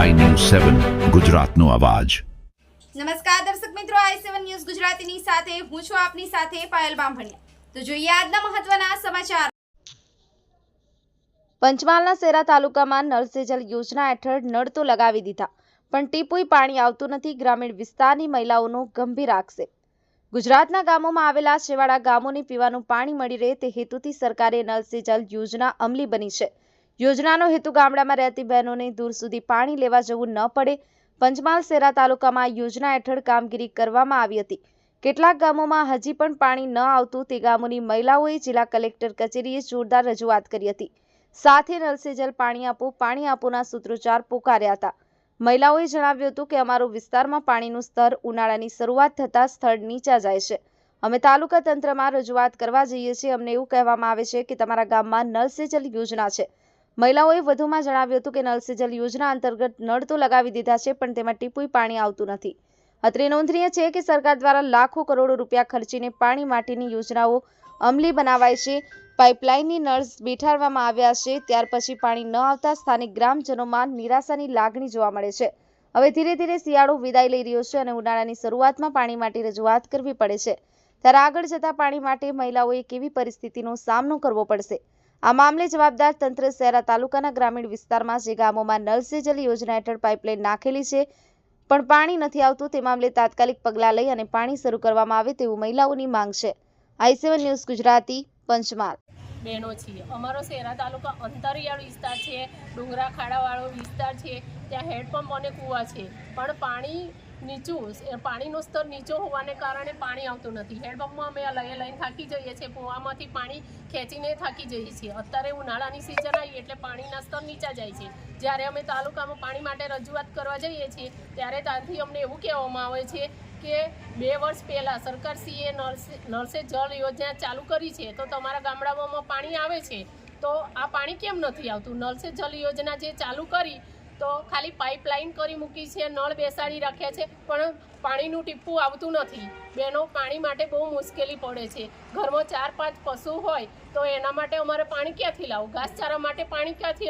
સેવન ગુજરાતનો અવાજ. નમસ્કાર દર્શક મિત્રો આઈ સેવન ન્યૂઝ ગુજરાતીની સાથે હું છું આપની સાથે પાયલ બામભણિયા. તો જોઈએ આજના મહત્વના સમાચાર. પંચમહાલના સેરા તાલુકામાં નળ સેજલ યોજના હેઠળ નળ તો લગાવી દીધા પણ ટીપુઈ પાણી આવતું નથી ગ્રામીણ વિસ્તારની મહિલાઓનો ગંભીર આક્ષેપ. ગુજરાતના ગામોમાં આવેલા છેવાડા ગામોને પીવાનું પાણી મળી રહે તે હેતુથી સરકારે નળ સે જલ યોજના અમલી બની છે. યોજનાનો હેતુ ગામડામાં રહેતી બહેનોને દૂર સુધી પાણી લેવા જવું ન પડે. પંચમહાલ સેરા તાલુકામાં યોજના હેઠળ કામગીરી કરવામાં આવી હતી. કેટલાક ગામોમાં હજી પણ પાણી ન આવતું તે ગામોની મહિલાઓએ જિલ્લા કલેક્ટર કચેરીએ જોરદાર રજૂઆત કરી હતી. સાથે નલ જલ પાણી આપો, પાણી આપોના સૂત્રોચ્ચાર પોકાર્યા હતા. મહિલાઓએ જણાવ્યું હતું કે અમારો વિસ્તારમાં પાણીનું સ્તર ઉનાળાની શરૂઆત થતાં સ્થળ નીચા જાય છે. અમે તાલુકા તંત્રમાં રજૂઆત કરવા જઈએ છીએ. અમને એવું કહેવામાં આવે છે કે તમારા ગામમાં નલ યોજના છે. મહિલાઓએ વધુમાં જણાવ્યું હતું કે નલ સે જલ યોજના અંતર્ગત નળ તો લગાવી દીધા છે, પણ તેમાં ટીપુઈ પાણી આવતું નથી. અત્રે નોંધનીય છે કે સરકાર દ્વારા લાખો કરોડો રૂપિયા ખર્ચીને પાણી માટેની યોજનાઓ અમલી બનાવાય છે. પાઇપલાઇનની નળ બેઠાડવામાં આવ્યા છે, ત્યાર પછી પાણી ન આવતા સ્થાનિક ગ્રામજનોમાં નિરાશાની લાગણી જોવા મળે છે. હવે ધીરે ધીરે શિયાળો વિદાય લઈ રહ્યો છે અને ઉનાળાની શરૂઆતમાં પાણી માટે રજૂઆત કરવી પડે છે. ત્યારે આગળ જતા પાણી માટે મહિલાઓએ કેવી પરિસ્થિતિનો સામનો કરવો પડશે? આ મામલે જવાબદાર તંત્ર શહેરા તાલુકાના ગ્રામીણ વિસ્તારમાં જે ગામોમાં નલ સે જલ યોજના હેઠળ પાઇપલાઇન નાખેલી છે, પણ પાણી નથી આવતું, તે મામલે તાત્કાલિક પગલાં લઈ અને પાણી શરૂ કરવામાં આવે તેવું મહિલાઓની માંગ છે. I seven news Gujarati, Panchmahal. બહેનો છીએ. અમારો શેરા તાલુકા અંતરિયાળ વિસ્તાર છે ડુંગરા ખાડાવાળો વિસ્તાર છે, ત્યાં હેડપંપ અને કૂવા છે. પણ પાણી નીચું પાણીનો સ્તર નીચું હોવાને કારણે પાણી આવતું નથી. હેડપંપમાં અમે લઈ લઈને થાકી જઈએ છીએ, કૂવામાંથી પાણી ખેંચીને થાકી જઈએ છીએ. અત્યારે ઉનાળાની સિઝન આવી એટલે પાણીના સ્તર નીચા જાય છે. જ્યારે અમે તાલુકામાં પાણી માટે રજૂઆત કરવા જઈએ છીએ, ત્યારે ત્યાંથી અમને એવું કહેવામાં આવે છે કે બે વર્ષ પહેલાં સરકારશ્રીએ નળસે નળસે જળ યોજના ચાલુ કરી છે, તો તમારા ગામડાઓમાં પાણી આવે છે. તો આ પાણી કેમ નથી આવતું? નળસે જળ યોજના જે ચાલુ કરી તો ખાલી પાઇપલાઇન કરી મૂકી છે, નળ બેસાડી રાખ્યા છે, પણ પાણીનું ટીપું આવતું નથી. બેનો પાણી માટે બહુ મુશ્કેલી પડે છે. ઘરમાં ચાર પાંચ પશુ હોય તો એના માટે અમારે પાણી ક્યાંથી લાવું? ઘાસચારા માટે પાણી ક્યાંથી